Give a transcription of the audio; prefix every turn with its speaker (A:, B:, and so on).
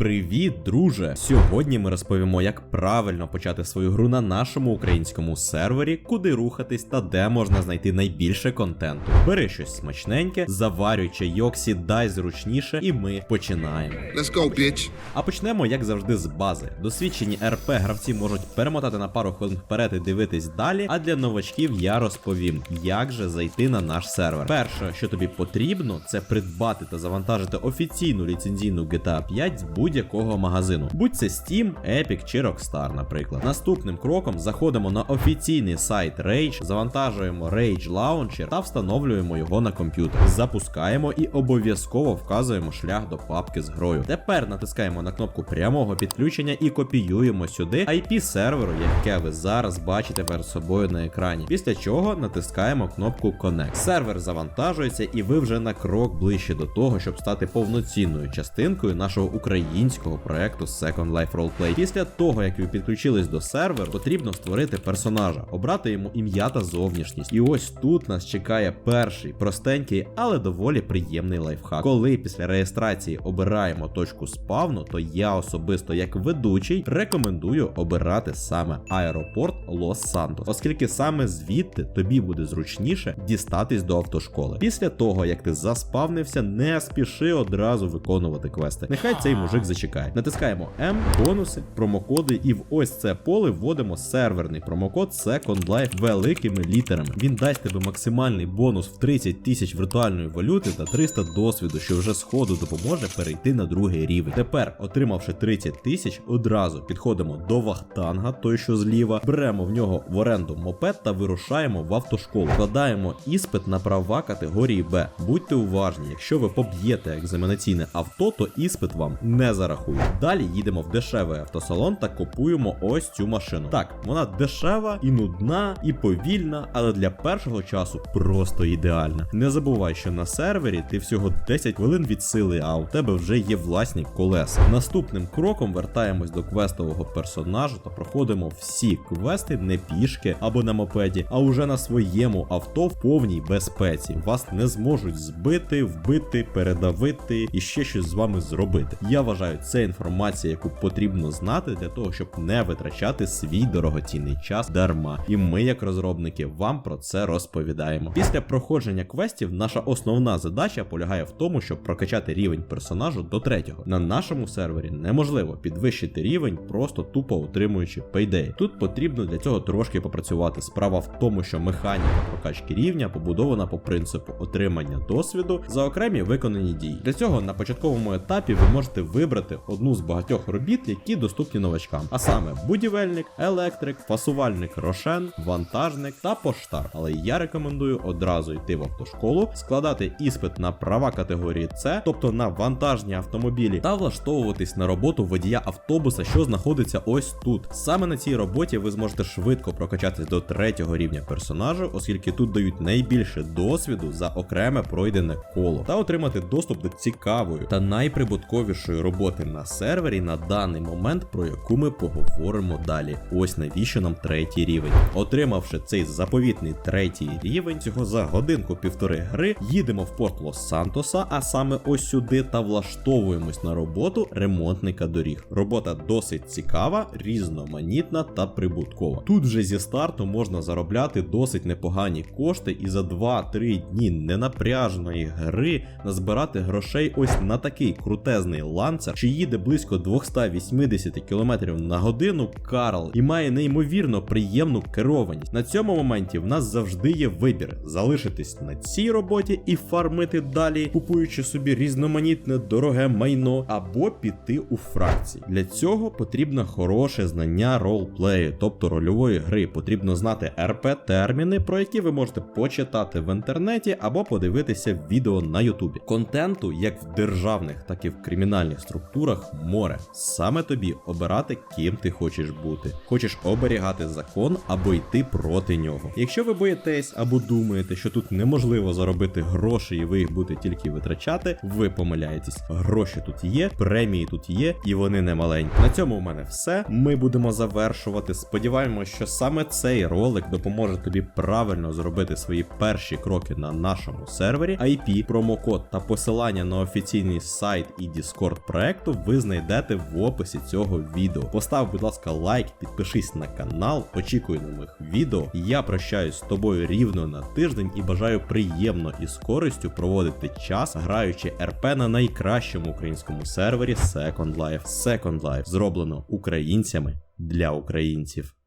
A: Привіт, друже! Сьогодні ми розповімо, як правильно почати свою гру на нашому українському сервері, куди рухатись та де можна знайти найбільше контенту. Бери щось смачненьке, заварюй чайок, сідай зручніше, і ми починаємо.
B: Let's go, bitch.
A: А почнемо, як завжди, з бази. Досвідчені РП гравці можуть перемотати на пару хвилин вперед і дивитись далі. А для новачків я розповім, як же зайти на наш сервер. Перше, що тобі потрібно, це придбати та завантажити офіційну ліцензійну GTA 5 з будь-якого магазину, будь це Steam, Epic чи Rockstar, наприклад. Наступним кроком заходимо на офіційний сайт Rage, завантажуємо Rage Launcher та встановлюємо його на комп'ютер. Запускаємо і обов'язково вказуємо шлях до папки з грою. Тепер натискаємо на кнопку прямого підключення і копіюємо сюди IP серверу, яке ви зараз бачите перед собою на екрані. Після чого натискаємо кнопку Connect. Сервер завантажується, і ви вже на крок ближче до того, щоб стати повноцінною частинкою нашого українського проекту Second Life Roleplay. Після того, як ви підключились до серверу, потрібно створити персонажа, обрати йому ім'я та зовнішність. І ось тут нас чекає перший простенький, але доволі приємний лайфхак. Коли після реєстрації обираємо точку спавну, то я особисто як ведучий рекомендую обирати саме аеропорт Лос-Сантос, оскільки саме звідти тобі буде зручніше дістатись до автошколи. Після того, як ти заспавнився, не спіши одразу виконувати квести. Нехай цей мужик зачекає. Натискаємо М, бонуси, промокоди, і в ось це поле вводимо серверний промокод Second Life великими літерами. Він дасть тебе максимальний бонус в 30 тисяч віртуальної валюти та 300 досвіду, що вже сходу допоможе перейти на другий рівень. Тепер, отримавши 30 тисяч, одразу підходимо до Вахтанга, той що зліва, беремо в нього в оренду мопед та вирушаємо в автошколу. Вкладаємо іспит на права категорії Б. Будьте уважні, якщо ви поб'єте екзаменаційне авто, то іспит вам не зарахують. Далі їдемо в дешевий автосалон та купуємо ось цю машину. Так, вона дешева і нудна, і повільна, але для першого часу просто ідеальна. Не забувай, що на сервері ти всього 10 хвилин від сили, а у тебе вже є власні колеса. Наступним кроком вертаємось до квестового персонажа та проходимо всі квести не пішки або на мопеді, а уже на своєму авто в повній безпеці. Вас не зможуть збити, вбити, передавити і ще щось з вами зробити. Я вважаю, це інформація, яку потрібно знати для того, щоб не витрачати свій дорогоцінний час дарма. І ми, як розробники, вам про це розповідаємо. Після проходження квестів, наша основна задача полягає в тому, щоб прокачати рівень персонажу до третього. На нашому сервері неможливо підвищити рівень, просто тупо отримуючи пейдеї. Тут потрібно для цього трошки попрацювати. Справа в тому, що механіка прокачки рівня побудована по принципу отримання досвіду за окремі виконані дії. Для цього на початковому етапі ви можете вибрати одну з багатьох робіт, які доступні новачкам, а саме будівельник, електрик, фасувальник рошен, вантажник та поштар. Але я рекомендую одразу йти в автошколу, складати іспит на права категорії С, тобто на вантажні автомобілі, та влаштовуватись на роботу водія автобуса, що знаходиться ось тут. Саме на цій роботі ви зможете швидко прокачатись до третього рівня персонажу, оскільки тут дають найбільше досвіду за окреме пройдене коло, та отримати доступ до цікавої та найприбутковішої роботи на сервері на даний момент, про яку ми поговоримо далі. Ось навіщо нам третій рівень. Отримавши цей заповітний третій рівень, цього за годинку-півтори гри, їдемо в порт Лос-Сантоса, а саме ось сюди, та влаштовуємось на роботу ремонтника доріг. Робота досить цікава, різноманітна та прибуткова. Тут вже зі старту можна заробляти досить непогані кошти і за 2-3 дні ненапряжної гри назбирати грошей ось на такий крутезний ланцер, що їде близько 280 км на годину Карл і має неймовірно приємну керованість. На цьому моменті в нас завжди є вибір залишитись на цій роботі і фармити далі, купуючи собі різноманітне дороге майно, або піти у фракції. Для цього потрібно хороше знання ролплею, тобто рольової гри. Потрібно знати РП-терміни, про які ви можете почитати в інтернеті або подивитися відео на Ютубі. Контенту як в державних, так і в кримінальних структурах море. Саме тобі обирати, ким ти хочеш бути. Хочеш оберігати закон або йти проти нього. Якщо ви боїтесь або думаєте, що тут неможливо заробити гроші і ви їх будете тільки витрачати, ви помиляєтесь. Гроші тут є, премії тут є, і вони не маленькі. На цьому у мене все. Ми будемо завершувати. Сподіваємось, що саме цей ролик допоможе тобі правильно зробити свої перші кроки на нашому сервері. IP, промокод та посилання на офіційний сайт і Discord проект проекту ви знайдете в описі цього відео. Постав, будь ласка, лайк, підпишись на канал, очікуй нових відео. Я прощаюсь з тобою рівно на тиждень і бажаю приємно і з користю проводити час, граючи РП на найкращому українському сервері Second Life. Second Life зроблено українцями для українців.